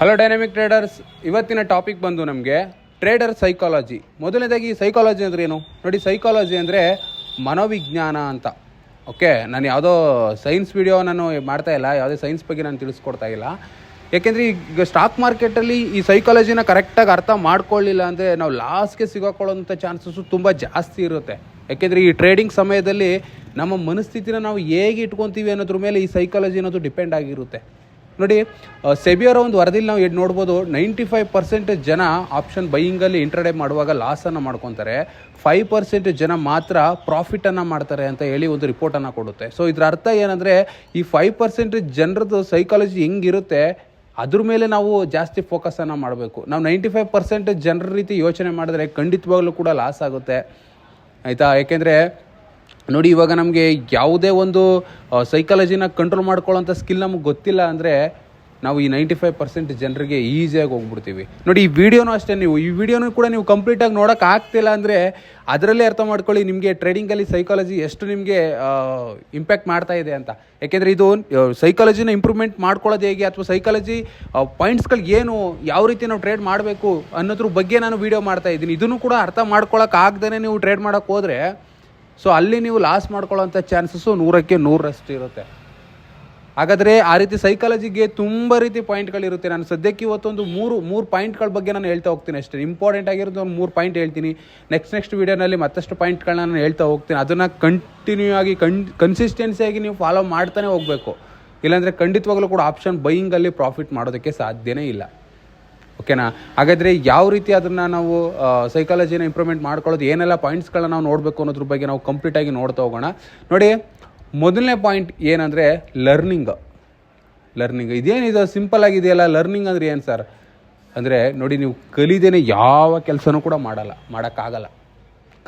Hello dynamic traders ಇವತ್ತಿನ topic ಬಂದು ನಮಗೆ ಟ್ರೇಡರ್ ಸೈಕಾಲಜಿ ಮೊದಲನೇದಾಗಿ ಸೈಕಾಲಜಿ ಅಂದ್ರೆ ಏನು? ನೋಡಿ ಸೈಕಾಲಜಿ ಅಂದರೆ ಮನೋವಿಜ್ಞಾನ ಅಂತ. ಓಕೆ ನಾನು ಯಾವುದೋ ಸೈನ್ಸ್ ವಿಡಿಯೋ ನಾನು ಮಾಡ್ತಾ ಇಲ್ಲ, ಯಾವುದೇ ಸೈನ್ಸ್ ಬಗ್ಗೆ ನಾನು ತಿಳಿಸ್ಕೊಡ್ತಾ ಇಲ್ಲ. ಯಾಕೆಂದರೆ ಈಗ ಸ್ಟಾಕ್ ಮಾರ್ಕೆಟಲ್ಲಿ ಈ ಸೈಕಾಲಜಿನ ಕರೆಕ್ಟಾಗಿ ಅರ್ಥ ಮಾಡ್ಕೊಳ್ಳಿಲ್ಲ ಅಂದರೆ ನಾವು ಲಾಸ್ಗೆ ಸಿಗಾಕೊಳ್ಳೋಂಥ ಚಾನ್ಸಸ್ಸು ತುಂಬ ಜಾಸ್ತಿ ಇರುತ್ತೆ. ಯಾಕೆಂದರೆ ಈ ಟ್ರೇಡಿಂಗ್ ಸಮಯದಲ್ಲಿ ನಮ್ಮ ಮನಸ್ಥಿತಿನ ನಾವು ಹೇಗೆ ಇಟ್ಕೊತೀವಿ ಅನ್ನೋದ್ರ ಮೇಲೆ ಈ ಸೈಕಾಲಜಿ ಅನ್ನೋದು ಡಿಪೆಂಡ್ ಆಗಿರುತ್ತೆ. ನೋಡಿ ಸೆಬಿಯವರ ಒಂದು ವರದಿಲಿ ನಾವು ಎಡ್ ನೋಡ್ಬೋದು ನೈಂಟಿ ಫೈವ್ ಪರ್ಸೆಂಟ್ ಜನ ಆಪ್ಷನ್ ಬೈಯಿಂಗಲ್ಲಿ ಇಂಟ್ರಡೇ ಮಾಡುವಾಗ ಲಾಸನ್ನು ಮಾಡ್ಕೊತಾರೆ. ಫೈವ್ ಪರ್ಸೆಂಟ್ ಜನ ಮಾತ್ರ ಪ್ರಾಫಿಟನ್ನು ಮಾಡ್ತಾರೆ ಅಂತ ಹೇಳಿ ಒಂದು ರಿಪೋರ್ಟನ್ನು ಕೊಡುತ್ತೆ. ಸೊ ಇದರ ಅರ್ಥ ಏನಂದರೆ, ಈ ಫೈವ್ ಪರ್ಸೆಂಟ್ ಜನರದ್ದು ಸೈಕಾಲಜಿ ಹೆಂಗಿರುತ್ತೆ, ಅದ್ರ ಮೇಲೆ ನಾವು ಜಾಸ್ತಿ ಫೋಕಸನ್ನು ಮಾಡಬೇಕು. ನಾವು ನೈಂಟಿ ಫೈವ್ ಪರ್ಸೆಂಟ್ ಜನರ ರೀತಿ ಯೋಚನೆ ಮಾಡಿದ್ರೆ ಖಂಡಿತವಾಗ್ಲೂ ಕೂಡ ಲಾಸ್ ಆಗುತ್ತೆ. ಆಯಿತಾ? ಯಾಕೆಂದರೆ ನೋಡಿ, ಇವಾಗ ನಮಗೆ ಯಾವುದೇ ಒಂದು ಸೈಕಾಲಜಿನ ಕಂಟ್ರೋಲ್ ಮಾಡ್ಕೊಳ್ಳೋಂಥ ಸ್ಕಿಲ್ ನಮಗೆ ಗೊತ್ತಿಲ್ಲ ಅಂದರೆ ನಾವು ಈ ನೈಂಟಿ ಫೈವ್ ಪರ್ಸೆಂಟ್ ಜನರಿಗೆ ಈಸಿಯಾಗಿ ಹೋಗ್ಬಿಡ್ತೀವಿ. ನೋಡಿ, ಈ ವಿಡಿಯೋನೂ ಅಷ್ಟೇ ನೀವು, ಈ ವಿಡಿಯೋನೂ ಕೂಡ ನೀವು ಕಂಪ್ಲೀಟಾಗಿ ನೋಡೋಕೆ ಆಗ್ತಿಲ್ಲ ಅಂದರೆ ಅದರಲ್ಲೇ ಅರ್ಥ ಮಾಡ್ಕೊಳ್ಳಿ, ನಿಮಗೆ ಟ್ರೇಡಿಂಗಲ್ಲಿ ಸೈಕಾಲಜಿ ಎಷ್ಟು ನಿಮಗೆ ಇಂಪ್ಯಾಕ್ಟ್ ಮಾಡ್ತಾ ಇದೆ ಅಂತ. ಯಾಕೆಂದರೆ ಇದು ಸೈಕಾಲಜಿನ ಇಂಪ್ರೂವ್ಮೆಂಟ್ ಮಾಡ್ಕೊಳ್ಳೋದು ಹೇಗೆ, ಅಥವಾ ಸೈಕಾಲಜಿ ಪಾಯಿಂಟ್ಸ್ಗಳು ಏನು, ಯಾವ ರೀತಿ ನಾವು ಟ್ರೇಡ್ ಮಾಡಬೇಕು ಅನ್ನೋದ್ರ ಬಗ್ಗೆ ನಾನು ವಿಡಿಯೋ ಮಾಡ್ತಾ ಇದ್ದೀನಿ. ಇದನ್ನು ಕೂಡ ಅರ್ಥ ಮಾಡ್ಕೊಳ್ಳೋಕೆ ಆಗ್ದೇ ನೀವು ಟ್ರೇಡ್ ಮಾಡೋಕ್ಕೆ ಹೋದರೆ ಸೊ ಅಲ್ಲಿ ನೀವು ಲಾಸ್ ಮಾಡ್ಕೊಳ್ಳೋಂಥ ಚಾನ್ಸಸ್ಸು ನೂರಕ್ಕೆ ನೂರರಷ್ಟು ಇರುತ್ತೆ. ಹಾಗಾದರೆ ಆ ರೀತಿ ಸೈಕಾಲಜಿಗೆ ತುಂಬ ರೀತಿ ಪಾಯಿಂಟ್ಗಳಿರುತ್ತೆ ನಾನು ಸದ್ಯಕ್ಕೆ ಇವತ್ತೊಂದು ಮೂರು ಮೂರು ಪಾಯಿಂಟ್ಗಳ ಬಗ್ಗೆ ನಾನು ಹೇಳ್ತಾ ಹೋಗ್ತೀನಿ ಅಷ್ಟೇ. ಇಂಪಾರ್ಟೆಂಟ್ ಆಗಿರೋದು ಒಂದು ಮೂರು ಪಾಯಿಂಟ್ ಹೇಳ್ತೀನಿ. ನೆಕ್ಸ್ಟ್ ನೆಕ್ಸ್ಟ್ ವೀಡಿಯೋನಲ್ಲಿ ಮತ್ತಷ್ಟು ಪಾಯಿಂಟ್ಗಳನ್ನ ನಾನು ಹೇಳ್ತಾ ಹೋಗ್ತೀನಿ. ಅದನ್ನು ಕಂಟಿನ್ಯೂ ಆಗಿ ಕನ್ ಕನ್ಸಿಸ್ಟೆನ್ಸಿಯಾಗಿ ನೀವು ಫಾಲೋ ಮಾಡ್ತಾನೆ ಹೋಗಬೇಕು. ಇಲ್ಲಾಂದರೆ ಖಂಡಿತವಾಗಲೂ ಕೂಡ ಆಪ್ಷನ್ ಬೈಯಿಂಗಲ್ಲಿ ಪ್ರಾಫಿಟ್ ಮಾಡೋದಕ್ಕೆ ಸಾಧ್ಯವೇ ಇಲ್ಲ. ಓಕೆನಾ? ಹಾಗಾದರೆ ಯಾವ ರೀತಿ ಅದನ್ನು ನಾವು ಸೈಕಾಲಜಿನ ಇಂಪ್ರೂವ್ಮೆಂಟ್ ಮಾಡ್ಕೊಳ್ಳೋದು, ಏನೆಲ್ಲ ಪಾಯಿಂಟ್ಸ್ಗಳನ್ನ ನಾವು ನೋಡಬೇಕು ಅನ್ನೋದ್ರ ಬಗ್ಗೆ ನಾವು ಕಂಪ್ಲೀಟಾಗಿ ನೋಡ್ತಾ ಹೋಗೋಣ. ನೋಡಿ, ಮೊದಲನೇ ಪಾಯಿಂಟ್ ಏನಂದರೆ ಲರ್ನಿಂಗ್ ಲರ್ನಿಂಗ್ ಇದೇನಿದು ಸಿಂಪಲ್ ಆಗಿದೆಯಲ್ಲ ಲರ್ನಿಂಗ್ ಅಂದರೆ ಏನು ಸರ್ ಅಂದರೆ ನೋಡಿ, ನೀವು ಕಲಿದೇನೆ ಯಾವ ಕೆಲಸನೂ ಕೂಡ ಮಾಡಲ್ಲ, ಮಾಡೋಕ್ಕಾಗಲ್ಲ.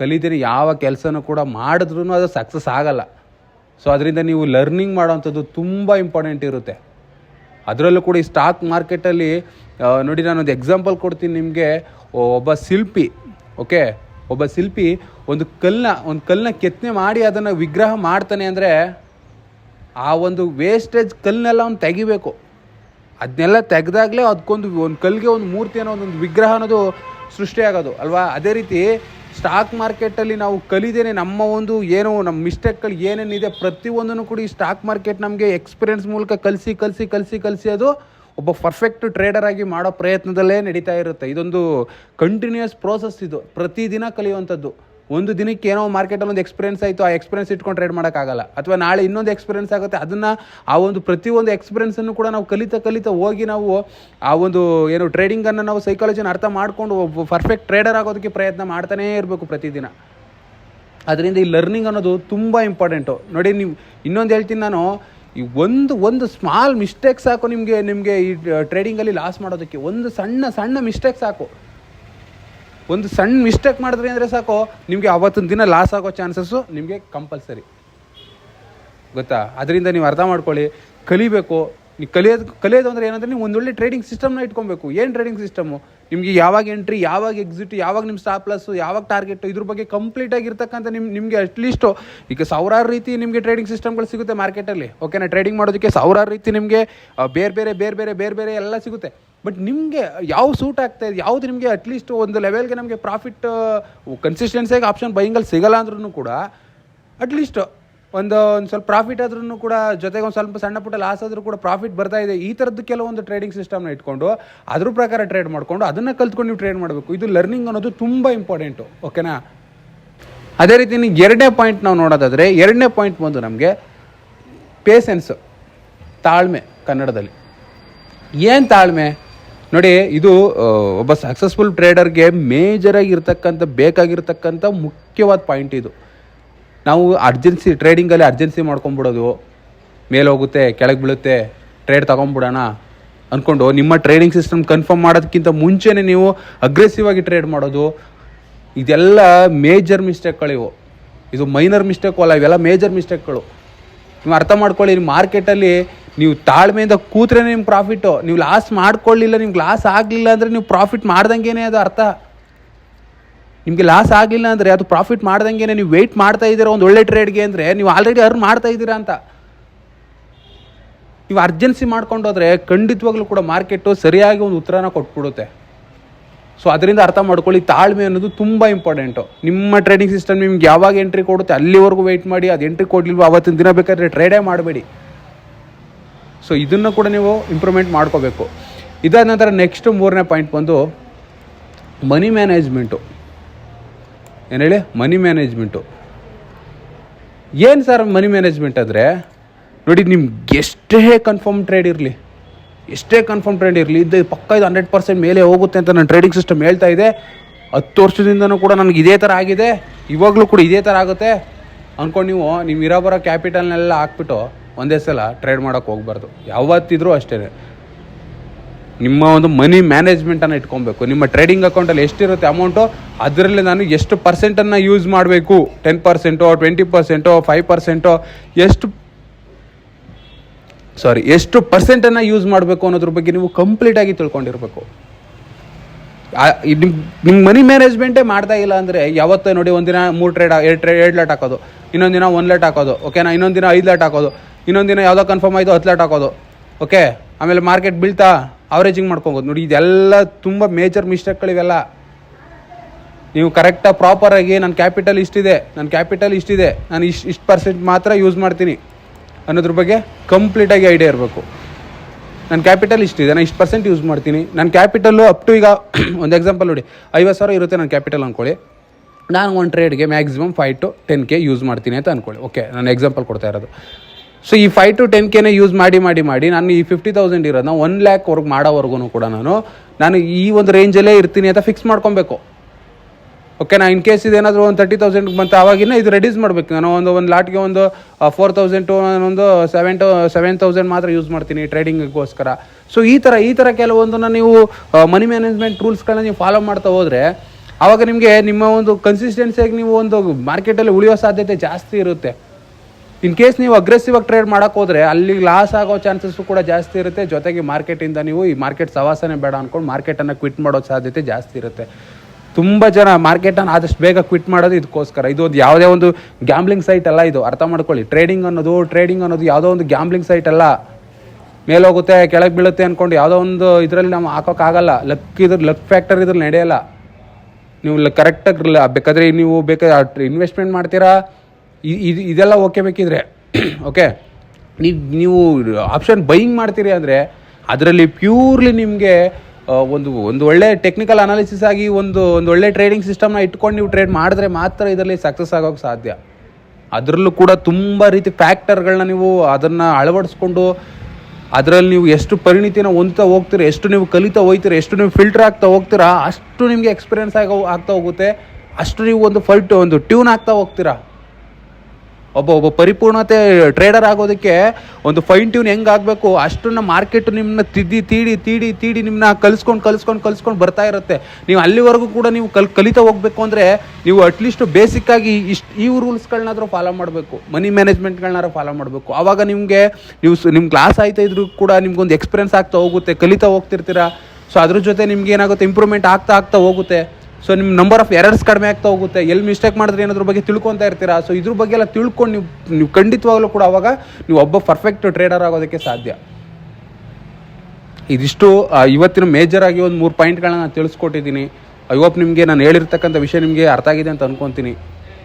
ಕಲಿದೇನೆ ಯಾವ ಕೆಲಸನೂ ಕೂಡ ಮಾಡಿದ್ರೂ ಅದು ಸಕ್ಸಸ್ ಆಗಲ್ಲ. ಸೊ ಅದರಿಂದ ನೀವು ಲರ್ನಿಂಗ್ ಮಾಡೋವಂಥದ್ದು ತುಂಬ ಇಂಪಾರ್ಟೆಂಟ್ ಇರುತ್ತೆ. ಅದರಲ್ಲೂ ಕೂಡ ಈ ಸ್ಟಾಕ್ ಮಾರ್ಕೆಟಲ್ಲಿ ನೋಡಿ ನಾನೊಂದು ಎಕ್ಸಾಂಪಲ್ ಕೊಡ್ತೀನಿ ನಿಮಗೆ. ಒಬ್ಬ ಶಿಲ್ಪಿ ಓಕೆ ಒಬ್ಬ ಶಿಲ್ಪಿ ಒಂದು ಕಲ್ಲನ್ನ ಒಂದು ಕಲ್ಲನ್ನ ಕೆತ್ತನೆ ಮಾಡಿ ಅದನ್ನು ವಿಗ್ರಹ ಮಾಡ್ತಾನೆ ಅಂದರೆ ಆ ಒಂದು ವೇಸ್ಟೇಜ್ ಕಲ್ಲನ್ನೆಲ್ಲ ಅವ್ನು ತೆಗಿಬೇಕು. ಅದನ್ನೆಲ್ಲ ತೆಗೆದಾಗಲೇ ಅದಕ್ಕೊಂದು ಒಂದು ಕಲ್ಲಿಗೆ ಒಂದು ಮೂರ್ತಿ ಅನ್ನೋ ಒಂದು ವಿಗ್ರಹ ಅನ್ನೋದು ಸೃಷ್ಟಿಯಾಗೋದು ಅಲ್ವಾ? ಅದೇ ರೀತಿ ಸ್ಟಾಕ್ ಮಾರ್ಕೆಟಲ್ಲಿ ನಾವು ಕಲಿದೇನೆ ನಮ್ಮ ಒಂದು ಏನು, ನಮ್ಮ ಮಿಸ್ಟೇಕ್ಗಳು ಏನೇನಿದೆ ಪ್ರತಿಯೊಂದನ್ನು ಕೂಡ ಈ ಸ್ಟಾಕ್ ಮಾರ್ಕೆಟ್ ನಮಗೆ ಎಕ್ಸ್ಪೀರಿಯನ್ಸ್ ಮೂಲಕ ಕಲಿಸಿ ಕಲಿಸಿ ಕಲಿಸಿ ಕಲಿಸಿ ಅದು ಒಬ್ಬ ಪರ್ಫೆಕ್ಟ್ ಟ್ರೇಡರ್ ಆಗಿ ಮಾಡೋ ಪ್ರಯತ್ನದಲ್ಲೇ ನಡೀತಾ ಇರುತ್ತೆ. ಇದೊಂದು ಕಂಟಿನ್ಯೂಯಸ್ ಪ್ರೋಸೆಸ್ ಇದು. ಪ್ರತಿದಿನ ಕಲಿಯುವಂಥದ್ದು. ಒಂದು ದಿನಕ್ಕೆ ಏನೋ ಮಾರ್ಕೆಟಲ್ಲಿ ಒಂದು ಎಕ್ಸ್ಪೀರಿಯನ್ಸ್ ಆಯಿತು, ಆ ಎಕ್ಸ್ಪೀರಿಯನ್ಸ್ ಇಟ್ಕೊಂಡು ಟ್ರೇಡ್ ಮಾಡೋಕ್ಕಾಗಲ್ಲ. ಅಥವಾ ನಾಳೆ ಇನ್ನೊಂದು ಎಕ್ಸ್ಪೀರಿಯನ್ಸ್ ಆಗುತ್ತೆ, ಅದನ್ನು ಆ ಒಂದು ಪ್ರತಿಯೊಂದು ಎಕ್ಸ್ಪೀರಿಯನ್ಸನ್ನು ಕೂಡ ನಾವು ಕಲಿತಾ ಕಲಿತಾ ಹೋಗಿ ನಾವು ಆ ಒಂದು ಏನು ಟ್ರೇಡಿಂಗನ್ನು ನಾವು ಸೈಕಾಲಜಿನ ಅರ್ಥ ಮಾಡಿಕೊಂಡು ಒಬ್ಬ ಪರ್ಫೆಕ್ಟ್ ಟ್ರೇಡರ್ ಆಗೋದಕ್ಕೆ ಪ್ರಯತ್ನ ಮಾಡ್ತಾನೇ ಇರಬೇಕು ಪ್ರತಿದಿನ. ಅದರಿಂದ ಈ ಲರ್ನಿಂಗ್ ಅನ್ನೋದು ತುಂಬ ಇಂಪಾರ್ಟೆಂಟು ನೋಡಿ ನೀವು ಇನ್ನೊಂದು ಹೇಳ್ತೀನಿ ನಾನು. ಈ ಒಂದು ಒಂದು ಸ್ಮಾಲ್ ಮಿಸ್ಟೇಕ್ ಸಾಕು ನಿಮಗೆ ನಿಮಗೆ ಈ ಟ್ರೇಡಿಂಗಲ್ಲಿ ಲಾಸ್ ಮಾಡೋದಕ್ಕೆ. ಒಂದು ಸಣ್ಣ ಸಣ್ಣ ಮಿಸ್ಟೇಕ್ ಸಾಕು. ಒಂದು ಸಣ್ಣ ಮಿಸ್ಟೇಕ್ ಮಾಡಿದ್ರಿ ಅಂದರೆ ಸಾಕು, ನಿಮಗೆ ಅವತ್ತಿನ ದಿನ ಲಾಸ್ ಆಗೋ ಚಾನ್ಸಸ್ಸು ನಿಮಗೆ ಕಂಪಲ್ಸರಿ ಗೊತ್ತಾ? ಅದರಿಂದ ನೀವು ಅರ್ಥ ಮಾಡ್ಕೊಳ್ಳಿ. ಕಲಿಬೇಕು ನೀವು ಕಲಿಯೋದು ಕಲಿಯೋದು ಅಂದರೆ ಏನಂದರೆ ನೀವು ಒಂದೊಳ್ಳೆ ಟ್ರೇಡಿಂಗ್ ಸಿಸ್ಟಮ್ನ ಇಟ್ಕೊಬೇಕು. ಏನು ಟ್ರೇಡಿಂಗ್ ಸಿಸ್ಟಮು ನಿಮಗೆ ಯಾವಾಗ ಎಂಟ್ರಿ ಯಾವಾಗ ಎಕ್ಸಿಟ್ ಯಾವಾಗ ನಿಮ್ಮ ಸ್ಟಾಪ್ ಲಾಸು ಯಾವಾಗ ಟಾರ್ಗೆಟ್ ಇದ್ರ ಬಗ್ಗೆ ಕಂಪ್ಲೀಟ್ ಆಗಿರ್ತಕ್ಕಂಥ ನಿಮ್ಮ ನಿಮಗೆ ಅಟ್ಲೀಸ್ಟು ಈಗ ಸಾವಿರಾರು ರೀತಿ ನಿಮಗೆ ಟ್ರೇಡಿಂಗ್ ಸಿಸ್ಟಮ್ಗಳು ಸಿಗುತ್ತೆ ಮಾರ್ಕೆಟಲ್ಲಿ ಓಕೆನಾ ಟ್ರೇಡಿಂಗ್ ಮಾಡೋದಕ್ಕೆ ಸಾವಿರಾರು ರೀತಿ ನಿಮಗೆ ಬೇರೆ ಬೇರೆ ಬೇರೆ ಬೇರೆ ಬೇರೆ ಬೇರೆ ಎಲ್ಲ ಸಿಗುತ್ತೆ. ಬಟ್ ನಿಮಗೆ ಯಾವ ಸೂಟ್ ಆಗ್ತಾ ಇದೆ, ಯಾವುದು ನಿಮಗೆ ಅಟ್ಲೀಸ್ಟ್ ಒಂದು ಲೆವೆಲ್ಗೆ ನಮಗೆ ಪ್ರಾಫಿಟ್ ಕನ್ಸಿಸ್ಟೆನ್ಸಿಯಾಗಿ ಆಪ್ಷನ್ ಬೈಯಿಂಗಲ್ಲಿ ಸಿಗಲ್ಲ ಅಂದ್ರೂ ಕೂಡ ಅಟ್ಲೀಸ್ಟ್ ಒಂದು ಒಂದು ಸ್ವಲ್ಪ ಪ್ರಾಫಿಟ್ ಆದ್ರೂ ಕೂಡ ಜೊತೆಗೆ ಒಂದು ಸ್ವಲ್ಪ ಸಣ್ಣ ಪುಟ್ಟ ಲಾಸ್ ಆದರೂ ಕೂಡ ಪ್ರಾಫಿಟ್ ಬರ್ತಾ ಇದೆ. ಈ ಥರದ್ದು ಕೆಲವೊಂದು ಟ್ರೇಡಿಂಗ್ ಸಿಸ್ಟಮ್ನ ಇಟ್ಕೊಂಡು, ಅದ್ರ ಪ್ರಕಾರ ಟ್ರೇಡ್ ಮಾಡಿಕೊಂಡು, ಅದನ್ನು ಕಲ್ತ್ಕೊಂಡು ನೀವು ಟ್ರೇಡ್ ಮಾಡಬೇಕು. ಇದು ಲರ್ನಿಂಗ್ ಅನ್ನೋದು ತುಂಬ ಇಂಪಾರ್ಟೆಂಟು ಓಕೆನಾ ಅದೇ ರೀತಿ ಎರಡನೇ ಪಾಯಿಂಟ್ ನಾವು ನೋಡೋದಾದರೆ, ಎರಡನೇ ಪಾಯಿಂಟ್ ಬಂದು ನಮಗೆ ಪೇಸೆನ್ಸ್ ತಾಳ್ಮೆ ಕನ್ನಡದಲ್ಲಿ. ಏನು ತಾಳ್ಮೆ? ನೋಡಿ, ಇದು ಒಬ್ಬ ಸಕ್ಸಸ್ಫುಲ್ ಟ್ರೇಡರ್ಗೆ ಮೇಜರಾಗಿ ಇರ್ತಕ್ಕಂಥ ಬೇಕಾಗಿರ್ತಕ್ಕಂಥ ಮುಖ್ಯವಾದ ಪಾಯಿಂಟ್ ಇದು. ನಾವು ಅರ್ಜೆನ್ಸಿ ಟ್ರೇಡಿಂಗಲ್ಲಿ ಅರ್ಜೆನ್ಸಿ ಮಾಡ್ಕೊಂಬಿಡೋದು. ಮೇಲೋಗುತ್ತೆ ಕೆಳಗೆ ಬೀಳುತ್ತೆ ಟ್ರೇಡ್ ತಗೊಂಬಿಡೋಣ ಅಂದ್ಕೊಂಡು ನಿಮ್ಮ ಟ್ರೇಡಿಂಗ್ ಸಿಸ್ಟಮ್ ಕನ್ಫರ್ಮ್ ಮಾಡೋದಕ್ಕಿಂತ ಮುಂಚೆನೇ ನೀವು ಅಗ್ರೆಸಿವ್ ಆಗಿ ಟ್ರೇಡ್ ಮಾಡೋದು. ಇದೆಲ್ಲ ಮೇಜರ್ ಮಿಸ್ಟೇಕ್ಗಳು ಇವು ಇದು ಮೈನರ್ ಮಿಸ್ಟೇಕ್ ಅಲ್ಲ, ಇವೆಲ್ಲ ಮೇಜರ್ ಮಿಸ್ಟೇಕ್ಗಳು ನೀವು ಅರ್ಥ ಮಾಡ್ಕೊಳ್ಳಿ, ನಿಮ್ಮ ಮಾರ್ಕೆಟಲ್ಲಿ ನೀವು ತಾಳ್ಮೆಯಿಂದ ಕೂತ್ರೆ ನಿಮ್ಮ ಪ್ರಾಫಿಟ್ಟು ನೀವು ಲಾಸ್ ಮಾಡ್ಕೊಳ್ಳಿಲ್ಲ, ನಿಮ್ಗೆ ಲಾಸ್ ಆಗಲಿಲ್ಲ ಅಂದರೆ ನೀವು ಪ್ರಾಫಿಟ್ ಮಾಡ್ದಂಗೆ ಅದು ಅರ್ಥ. ನಿಮಗೆ ಲಾಸ್ ಆಗಿಲ್ಲ ಅಂದರೆ ಅದು ಪ್ರಾಫಿಟ್ ಮಾಡ್ದಂಗೆ ನೀವು ವೆಯ್ಟ್ ಮಾಡ್ತಾ ಇದ್ದೀರಾ ಒಂದು ಒಳ್ಳೆ ಟ್ರೇಡ್ಗೆ ಅಂದರೆ ನೀವು ಆಲ್ರೆಡಿ ಅರ್ನ್ ಮಾಡ್ತಾ ಇದ್ದೀರಾ ಅಂತ. ನೀವು ಅರ್ಜೆನ್ಸಿ ಮಾಡ್ಕೊಂಡು ಹೋದರೆ ಖಂಡಿತವಾಗ್ಲೂ ಕೂಡ ಮಾರ್ಕೆಟು ಸರಿಯಾಗಿ ಒಂದು ಉತ್ತರನ ಕೊಟ್ಬಿಡುತ್ತೆ. ಸೊ ಅದರಿಂದ ಅರ್ಥ ಮಾಡ್ಕೊಳ್ಳಿ, ತಾಳ್ಮೆ ಅನ್ನೋದು ತುಂಬ ಇಂಪಾರ್ಟೆಂಟು ನಿಮ್ಮ ಟ್ರೇಡಿಂಗ್ ಸಿಸ್ಟಮ್ ನಿಮ್ಗೆ ಯಾವಾಗ ಎಂಟ್ರಿ ಕೊಡುತ್ತೆ ಅಲ್ಲಿವರೆಗೂ ವೆಯ್ಟ್ ಮಾಡಿ, ಅದು ಎಂಟ್ರಿ ಕೊಡಲಿಲ್ವೋ ಅವತ್ತಿನ ದಿನ ಬೇಕಾದ್ರೆ ಟ್ರೇಡೇ ಮಾಡಬೇಡಿ. ಸೊ ಇದನ್ನು ಕೂಡ ನೀವು ಇಂಪ್ರೂವ್ಮೆಂಟ್ ಮಾಡ್ಕೋಬೇಕು. ಇದಾದ ನಂತರ ನೆಕ್ಸ್ಟ್ ಮೂರನೇ ಪಾಯಿಂಟ್ ಬಂದು ಮನಿ ಮ್ಯಾನೇಜ್ಮೆಂಟು ಏನು ಹೇಳಿ? ಮನಿ ಮ್ಯಾನೇಜ್ಮೆಂಟು ಏನು ಸರ್ ಮನಿ ಮ್ಯಾನೇಜ್ಮೆಂಟ್ ಅಂದರೆ ನೋಡಿ, ನಿಮ್ಗೆ ಎಷ್ಟೇ ಕನ್ಫರ್ಮ್ ಟ್ರೇಡ್ ಇರಲಿ, ಎಷ್ಟೇ ಕನ್ಫರ್ಮ್ ಟ್ರೇಡ್ ಇರಲಿ, ಇದು ಪಕ್ಕ ಇದು ಹಂಡ್ರೆಡ್ ಪರ್ಸೆಂಟ್ ಮೇಲೆ ಹೋಗುತ್ತೆ ಅಂತ ನನ್ನ ಟ್ರೇಡಿಂಗ್ ಸಿಸ್ಟಮ್ ಹೇಳ್ತಾ ಇದೆ. ಹತ್ತು ವರ್ಷದಿಂದನೂ ಕೂಡ ನನಗೆ ಇದೇ ಥರ ಆಗಿದೆ. ಇವಾಗಲೂ ಕೂಡ ಇದೇ ಥರ ಆಗುತ್ತೆ. ಅಂದ್ಕೊಂಡು ನೀವು ನಿಮ್ಮ ಇರೋ ಬರೋ ಕ್ಯಾಪಿಟಲ್ನೆಲ್ಲ ಹಾಕ್ಬಿಟ್ಟು ಒಂದೇ ಸಲ ಟ್ರೇಡ್ ಮಾಡೋಕ್ಕೆ ಹೋಗ್ಬಾರ್ದು. ಯಾವತ್ತಿದ್ರೂ ಅಷ್ಟೇ ನಿಮ್ಮ ಒಂದು ಮನಿ ಮ್ಯಾನೇಜ್ಮೆಂಟನ್ನು ಇಟ್ಕೊಬೇಕು. ನಿಮ್ಮ ಟ್ರೇಡಿಂಗ್ ಅಕೌಂಟಲ್ಲಿ ಎಷ್ಟಿರುತ್ತೆ ಅಮೌಂಟು ಅದರಲ್ಲಿ ನಾನು ಎಷ್ಟು ಪರ್ಸೆಂಟನ್ನು ಯೂಸ್ ಮಾಡಬೇಕು. ಟೆನ್ ಪರ್ಸೆಂಟೋ ಟ್ವೆಂಟಿ ಪರ್ಸೆಂಟೋ ಫೈವ್ ಪರ್ಸೆಂಟೋ ಎಷ್ಟು ಸಾರಿ ಎಷ್ಟು ಪರ್ಸೆಂಟನ್ನು ಯೂಸ್ ಮಾಡಬೇಕು ಅನ್ನೋದ್ರ ಬಗ್ಗೆ ನೀವು ಕಂಪ್ಲೀಟಾಗಿ ತಿಳ್ಕೊಂಡಿರಬೇಕು. ನಿಮ್ಮ ನಿಮ್ಮ ಮನಿ ಮ್ಯಾನೇಜ್ಮೆಂಟೇ ಮಾಡ್ತಾ ಇಲ್ಲ ಅಂದರೆ ಯಾವತ್ತೇ ನೋಡಿ ಒಂದಿನ ಮೂರು ಟ್ರೇಡ್ ಎರಡು ಟ್ರೇಡ್ ಎರಡು ಲಾಟ್ ಹಾಕೋದು. ಇನ್ನೊಂದು ದಿನ ಒಂದು ಲಾಟ್ ಹಾಕೋದು. ಓಕೆನಾ ಇನ್ನೊಂದು ದಿನ ಐದು ಲಾಟ್ ಹಾಕೋದು. ಇನ್ನೊಂದು ದಿನ ಯಾವುದೋ ಕನ್ಫರ್ಮ್ ಆಯಿತು, ಹತ್ತು ಲಾಟ್ ಹಾಕೋದು. ಓಕೆ ಆಮೇಲೆ ಮಾರ್ಕೆಟ್ ಬೀಳ್ತಾ ಅವರೇಜಿಂಗ್ ಮಾಡ್ಕೊಬೋದು. ನೋಡಿ, ಇದೆಲ್ಲ ತುಂಬ ಮೇಜರ್ ಮಿಸ್ಟೇಕ್ಗಳಿವೆಲ್ಲ ನೀವು ಕರೆಕ್ಟಾಗಿ ಪ್ರಾಪರಾಗಿ ನನ್ನ ಕ್ಯಾಪಿಟಲ್ ಇಷ್ಟಿದೆ ನನ್ನ ಕ್ಯಾಪಿಟಲ್ ಇಷ್ಟಿದೆ ನಾನು ಇಷ್ಟು ಇಷ್ಟು ಪರ್ಸೆಂಟ್ ಮಾತ್ರ ಯೂಸ್ ಮಾಡ್ತೀನಿ ಅನ್ನೋದ್ರ ಬಗ್ಗೆ ಕಂಪ್ಲೀಟಾಗಿ ಐಡಿಯಾ ಇರಬೇಕು. ನನ್ನ ಕ್ಯಾಪಿಟಲ್ ಇಷ್ಟಿದೆ ನಾನು ಇಷ್ಟು ಪರ್ಸೆಂಟ್ ಯೂಸ್ ಮಾಡ್ತೀನಿ. ನನ್ನ ಕ್ಯಾಪಿಟಲ್ಲು ಅಪ್ ಟು ಈಗ ಒಂದು ಎಕ್ಸಾಂಪಲ್ ನೋಡಿ, ಐವತ್ತು ಸಾವಿರ ಇರುತ್ತೆ ನನ್ನ ಕ್ಯಾಪಿಟಲ್ ಅಂದ್ಕೊಳ್ಳಿ ನಾನು ಒಂದು ಟ್ರೇಡ್ಗೆ maximum five to ten K use ಮಾಡ್ತೀನಿ ಅಂತ ಅಂದ್ಕೊಳ್ಳಿ ಓಕೆ ನಾನು ಎಕ್ಸಾಂಪಲ್ ಕೊಡ್ತಾ ಇರೋದು. ಸೊ ಈ ಫೈವ್ ಟು ಟೆನ್ ಕೆನೇ ಯೂಸ್ ಮಾಡಿ ಮಾಡಿ ಮಾಡಿ ನಾನು ಈ ಫಿಫ್ಟಿ ತೌಸಂಡ್ ಇರೋದನ್ನ ಒನ್ ಲ್ಯಾಕ್ವರೆಗೆ ಮಾಡೋವರೆಗೂ ಕೂಡ ನಾನು ನಾನು ಈ ಒಂದು ರೇಂಜಲ್ಲೇ ಇರ್ತೀನಿ ಅಂತ ಫಿಕ್ಸ್ ಮಾಡ್ಕೊಬೇಕು. ಓಕೆ ನಾ ಇನ್ ಕೇಸ್ ಇದೇನಾದರೂ ಒಂದು ತರ್ಟಿ ತೌಸಂಡ್ ಬಂತು, ಆವಾಗಿನ ಇದು ರೆಡ್ಯೂಸ್ ಮಾಡಬೇಕು. ನಾನು ಒಂದು ಒಂದು ಲಾಟ್ಗೆ ಒಂದು ಫೋರ್ ತೌಸಂಡ್ ಟು ಒಂದು ಸೆವೆನ್ ಟು ಸೆವೆನ್ ತೌಸಂಡ್ ಮಾತ್ರ ಯೂಸ್ ಮಾಡ್ತೀನಿ ಟ್ರೇಡಿಂಗಿಗೋಸ್ಕರ ಸೊ ಈ ಥರ ಈ ಥರ ಕೆಲವೊಂದನ್ನು ನೀವು ಮನಿ ಮ್ಯಾನೇಜ್ಮೆಂಟ್ ರೂಲ್ಸ್ಗಳನ್ನ ನೀವು ಫಾಲೋ ಮಾಡ್ತಾ ಹೋದರೆ, ಆವಾಗ ನಿಮಗೆ ನಿಮ್ಮ ಒಂದು ಕನ್ಸಿಸ್ಟೆನ್ಸಿಯಾಗಿ ನೀವು ಒಂದು ಮಾರ್ಕೆಟಲ್ಲಿ ಉಳಿಯೋ ಸಾಧ್ಯತೆ ಜಾಸ್ತಿ ಇರುತ್ತೆ. ಇನ್ ಕೇಸ್ ನೀವು ಅಗ್ರೆಸಿವ್ ಆಗಿ ಟ್ರೇಡ್ ಮಾಡಕ್ಕೆ ಹೋದ್ರೆ, ಅಲ್ಲಿ ಲಾಸ್ ಆಗೋ ಚಾನ್ಸಸ್ ಕೂಡ ಜಾಸ್ತಿ ಇರುತ್ತೆ. ಜೊತೆಗೆ ಮಾರ್ಕೆಟಿಂದ ನೀವು ಈ ಮಾರ್ಕೆಟ್ ಸವಾಸನೆ ಬೇಡ ಅನ್ಕೊಂಡು ಮಾರ್ಕೆಟನ್ನು ಕ್ವಿಟ್ ಮಾಡೋ ಸಾಧ್ಯತೆ ಜಾಸ್ತಿ ಇರುತ್ತೆ. ತುಂಬ ಜನ ಮಾರ್ಕೆಟನ್ನು ಆದಷ್ಟು ಬೇಗ ಕ್ವಿಟ್ ಮಾಡೋದು ಇದಕ್ಕೋಸ್ಕರ ಇದು ಒಂದು ಯಾವುದೇ ಒಂದು ಗ್ಯಾಮ್ಲಿಂಗ್ ಸೈಟ್ ಅಲ್ಲ ಇದು. ಅರ್ಥ ಮಾಡ್ಕೊಳ್ಳಿ. ಟ್ರೇಡಿಂಗ್ ಅನ್ನೋದು ಟ್ರೇಡಿಂಗ್ ಅನ್ನೋದು ಯಾವುದೋ ಒಂದು ಗ್ಯಾಮ್ಲಿಂಗ್ ಸೈಟ್ ಅಲ್ಲ. ಮೇಲೋಗುತ್ತೆ, ಕೆಳಗೆ ಬೀಳುತ್ತೆ ಅಂದ್ಕೊಂಡು ಯಾವುದೋ ಒಂದು ಇದರಲ್ಲಿ ನಾವು ಹಾಕೋಕ್ಕಾಗಲ್ಲ. ಲಕ್ ಇದ್ರ ಲಕ್ ಫ್ಯಾಕ್ಟರ್ ಇದ್ರಲ್ಲಿ ನಡೆಯಲ್ಲ. ನೀವು ಕರೆಕ್ಟಾಗಿ ಬೇಕಾದ್ರೆ ನೀವು ಬೇಕಾದ್ರೆ ಇನ್ವೆಸ್ಟ್ಮೆಂಟ್ ಮಾಡ್ತೀರಾ? ಇದು ಇದೆಲ್ಲ ಓಕೆ ಬೇಕಿದ್ರೆ, ಓಕೆ? ನೀವು ನೀವು ಆಪ್ಷನ್ ಬೈಯಿಂಗ್ ಮಾಡ್ತೀರಿ ಅಂದರೆ ಅದರಲ್ಲಿ ಪ್ಯೂರ್ಲಿ ನಿಮಗೆ ಒಂದು ಒಂದು ಒಳ್ಳೆ ಟೆಕ್ನಿಕಲ್ ಅನಾಲಿಸಿಸ್ ಆಗಿ ಒಂದು ಒಂದು ಒಳ್ಳೆ ಟ್ರೇಡಿಂಗ್ ಸಿಸ್ಟಮ್ನ ಇಟ್ಕೊಂಡು ನೀವು ಟ್ರೇಡ್ ಮಾಡಿದ್ರೆ ಮಾತ್ರ ಇದರಲ್ಲಿ ಸಕ್ಸಸ್ ಆಗೋಕ್ಕೆ ಸಾಧ್ಯ. ಅದರಲ್ಲೂ ಕೂಡ ತುಂಬ ರೀತಿ ಫ್ಯಾಕ್ಟರ್ಗಳನ್ನ ನೀವು ಅದನ್ನು ಅಳವಡಿಸ್ಕೊಂಡು ಅದರಲ್ಲಿ ನೀವು ಎಷ್ಟು ಪರಿಣಿತಿನ ಹೊಂದ್ತಾ ಹೋಗ್ತೀರಾ, ಎಷ್ಟು ನೀವು ಕಲಿತಾ ಹೋಗ್ತೀರಾ ಎಷ್ಟು ನೀವು ಫಿಲ್ಟರ್ ಆಗ್ತಾ ಹೋಗ್ತೀರಾ, ಅಷ್ಟು ನಿಮಗೆ ಎಕ್ಸ್ಪೀರಿಯನ್ಸ್ ಆಗಿ, ಆಗ್ತಾ ಹೋಗುತ್ತೆ. ಅಷ್ಟು ನೀವು ಒಂದು ಫಲ್ಟ್ ಒಂದು ಟ್ಯೂನ್ ಆಗ್ತಾ ಹೋಗ್ತೀರಾ. ಒಬ್ಬ ಒಬ್ಬ ಪರಿಪೂರ್ಣತೆ ಟ್ರೇಡರ್ ಆಗೋದಕ್ಕೆ ಒಂದು ಫೈನ್ ಟ್ಯೂನ್ ಹೆಂಗೆ ಆಗಬೇಕು? ಅಷ್ಟನ್ನ ಮಾರ್ಕೆಟ್ ನಿಮ್ಮನ್ನ ತಿದ್ದಿ, ತೀಡಿ ತೀಡಿ ತೀಡಿ ನಿಮ್ಮನ್ನ ಕಲಿಸ್ಕೊಂಡು ಕಲಿಸ್ಕೊಂಡು ಕಲಿಸ್ಕೊಂಡು ಬರ್ತಾ ಇರುತ್ತೆ. ನೀವು ಅಲ್ಲಿವರೆಗೂ ಕೂಡ ನೀವು ಕಲ್, ಕಲಿತಾ ಹೋಗಬೇಕು ಅಂದರೆ ನೀವು ಅಟ್ಲೀಸ್ಟ್ ಬೇಸಿಕ್ಕಾಗಿ ಇಷ್ಟು, ಈ ರೂಲ್ಸ್ಗಳನ್ನಾದ್ರೂ ಫಾಲೋ ಮಾಡಬೇಕು. ಮನಿ ಮ್ಯಾನೇಜ್ಮೆಂಟ್ಗಳನ್ನಾರು ಫಾಲೋ ಮಾಡಬೇಕು. ಆವಾಗ ನಿಮಗೆ ನೀವು ನಿಮ್ಮ ಕ್ಲಾಸ್ ಆಯ್ತಾ ಇದ್ರೂ ಕೂಡ ನಿಮ್ಗೊಂದು ಎಕ್ಸ್ಪೀರಿಯನ್ಸ್ ಆಗ್ತಾ ಹೋಗುತ್ತೆ. ಕಲಿತಾ ಹೋಗ್ತಿರ್ತೀರಾ. ಸೊ ಅದ್ರ ಜೊತೆ ನಿಮ್ಗೆ ಏನಾಗುತ್ತೆ? ಇಂಪ್ರೂವ್ಮೆಂಟ್ ಆಗ್ತಾ ಆಗ್ತಾ ಹೋಗುತ್ತೆ. ಸೊ ನಿಮ್ಮ ನಂಬರ್ ಆಫ್ ಎರರ್ಸ್ ಕಡಿಮೆ ಆಗ್ತಾ ಹೋಗುತ್ತೆ. ಎಲ್ಲಿ ಮಿಸ್ಟೇಕ್ ಮಾಡಿದ್ರೆ ಏನಾದ್ರ ಬಗ್ಗೆ ತಿಳ್ಕೊತಾ ಇರ್ತೀರಾ? ಸೊ ಇದ್ರ ಬಗ್ಗೆ ಎಲ್ಲ ತಿಳ್ಕೊಂಡು ನೀವು ನೀವು ಖಂಡಿತವಾಗ್ಲೂ ಕೂಡ ಅವಾಗ ನೀವು ಒಬ್ಬ ಪರ್ಫೆಕ್ಟ್ ಟ್ರೇಡರ್ ಆಗೋದಕ್ಕೆ ಸಾಧ್ಯ. ಇದಿಷ್ಟು ಇವತ್ತಿನ ಮೇಜರ್ ಆಗಿ ಒಂದು ಮೂರು ಪಾಯಿಂಟ್ಗಳನ್ನ ನಾನು ತಿಳಿಸ್ಕೊಟ್ಟಿದ್ದೀನಿ. ಐ ಹೋಪ್ ನಿಮಗೆ ನಾನು ಹೇಳಿರ್ತಕ್ಕಂಥ ವಿಷಯ ನಿಮಗೆ ಅರ್ಥ ಆಗಿದೆ ಅಂತ ಅನ್ಕೊತೀನಿ.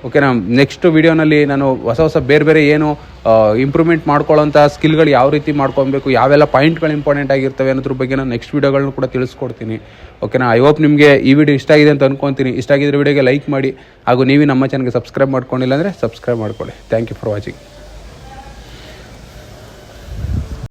ಓಕೆನಾ ನೆಕ್ಸ್ಟ್ ವಿಡಿಯೋನಲ್ಲಿ ನಾನು ಹೊಸ ಹೊಸ ಬೇರೆ ಬೇರೆ ಏನು ಇಂಪ್ರೂವ್ಮೆಂಟ್ ಮಾಡ್ಕೊಳ್ಳೋಂಥ ಸ್ಕಿಲ್ಗಳು ಯಾವ ರೀತಿ ಮಾಡ್ಕೊಬೇಕು ಯಾವೆಲ್ಲ ಪಾಯಿಂಟ್ಗಳು ಇಂಪಾರ್ಟೆಂಟ್ ಆಗಿರ್ತವೆ ಅನ್ನೋದ್ರ ಬಗ್ಗೆ ನಾನು ನೆಕ್ಸ್ಟ್ ವೀಡಿಯೋಗಳನ್ನ ಕೂಡ ತಿಳಿಸ್ಕೊಡ್ತೀನಿ. ಓಕೆನಾ ಐ ಹೋಪ್ ನಿಮಗೆ ಈ ವಿಡಿಯೋ ಇಷ್ಟ ಆಗಿದೆ ಅಂತ ಅನ್ಕೊತೀನಿ. ಇಷ್ಟ ಆಗಿದ್ರೆ ವಿಡಿಯೋಗೆ ಲೈಕ್ ಮಾಡಿ, ಹಾಗೂ ನೀವು ನಮ್ಮ ಚಾನಲ್ಗೆ ಸಬ್ಸ್ಕ್ರೈಬ್ ಮಾಡ್ಕೊಂಡಿಲ್ಲ ಅಂದರೆ ಸಬ್ಸ್ಕ್ರೈಬ್ ಮಾಡ್ಕೊಳ್ಳಿ. Thank you for watching